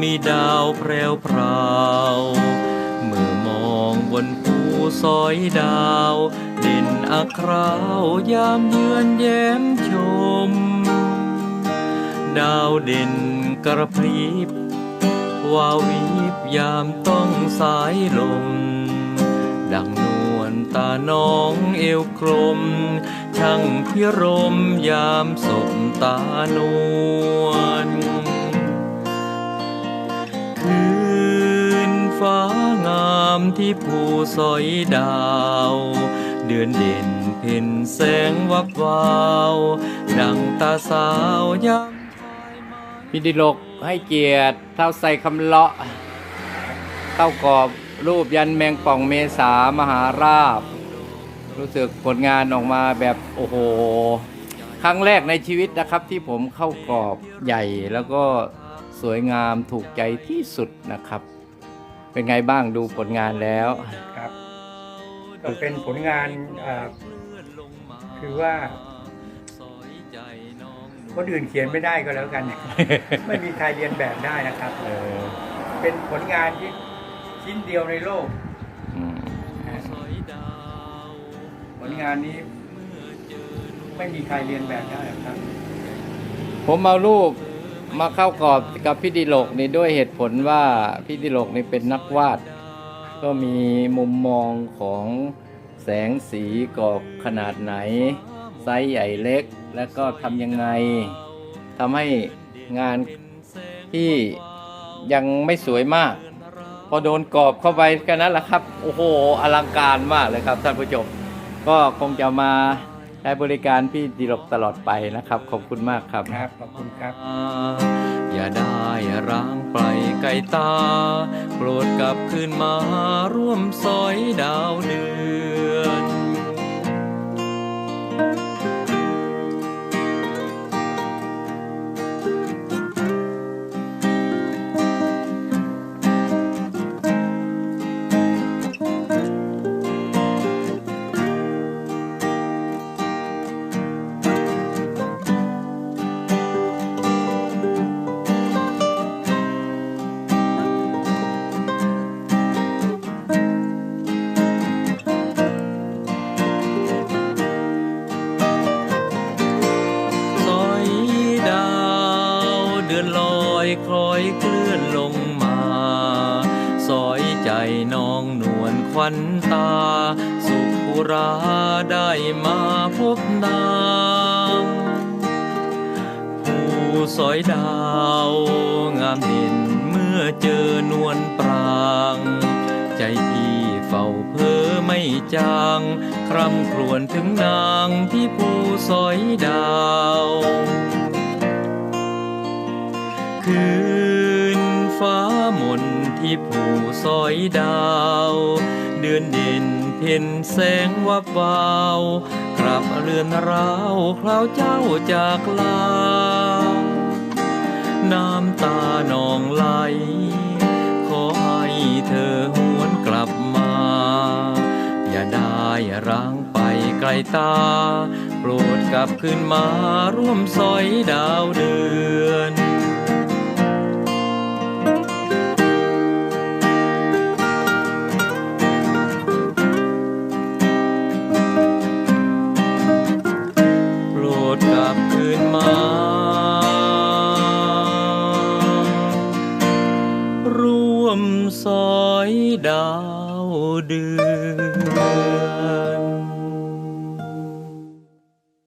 มีดาวแพรวพราเมื่อมองบนภูสอยดาว เด่นอัคราวยามเยือนแย้มชม ดาวเด่นกระพริบวาวิบยามต้องสายลม ดังนวลตาน้องเอวกลม ช่างพิรมยามสมตานวล คืนฟ้างามที่ภูสอยดาว เดือนเด่นเพ่นแสงวับวาว ดังตาสาวยามชายไม้พี่ดิลกให้เกียรติเท่าใส่คำเลาะเข้ากรอบรูปยันแมงป่องเมษามหาราบ รู้สึกผลงานออกมาแบบโอ้โห ครั้งแรกในชีวิตนะครับที่ผมเข้ากรอบใหญ่แล้วก็ สวยงามถูกใจที่สุดนะครับ เป็นไงบ้างดูผลงานแล้วครับก็เป็นผลงานเอ่อคือว่าคนอื่นเขียนไม่ได้ก็แล้วกัน ไม่มีใครเรียนแบบได้นะครับเออเป็นผลงานที่ชิ้นเดียวในโลกอืมผลงานนี้ไม่มีใครเรียนแบบได้ครับ ผมเอารูป มาเข้ากรอบกับพี่ดิโลกนี่ด้วยเหตุผลว่าพี่ดิโลกนี่เป็นนักวาด ก็มีมุมมองของแสงสีกรอบขนาดไหน ไซส์ใหญ่เล็ก แล้วก็ทำยังไงทำให้งานที่ยังไม่สวยมาก พอโดนกรอบเข้าไปกันนั้นแหละครับ โอ้โหอลังการมากเลยครับท่านผู้ชม ก็คงจะมา ใช้บริการพี่ดิลกตลอดไปนะครับ ขอบคุณมากครับครับขอบคุณครับ อย่าได้ร้างไปไกลตา โปรดกลับคืนมาร่วมซอยดาวเดือน คล้อยเคลื่อนลงมาสอยใจน้องนวลควันตา สุขุราได้มาพบนางผู้สอยดาวงามเด่นเมื่อเจอนวลปราง ใจพี่เฝ้าเพ้อไม่จางคร่ำครวญถึงนางที่ผู้สอยดาว คืน ฟ้ามนที่ผู้สอยดาว เดือนเด่นเพ่นแสงวับวาวกลับเรือนราวคราวเจ้าจากลา น้ำตานองไหล ขอให้เธอหวนกลับมา อย่าได้ร้างไปไกลตา โปรดกลับคืนมาร่วมซอยดาวเดือน ร่วมสอยดาวเดือน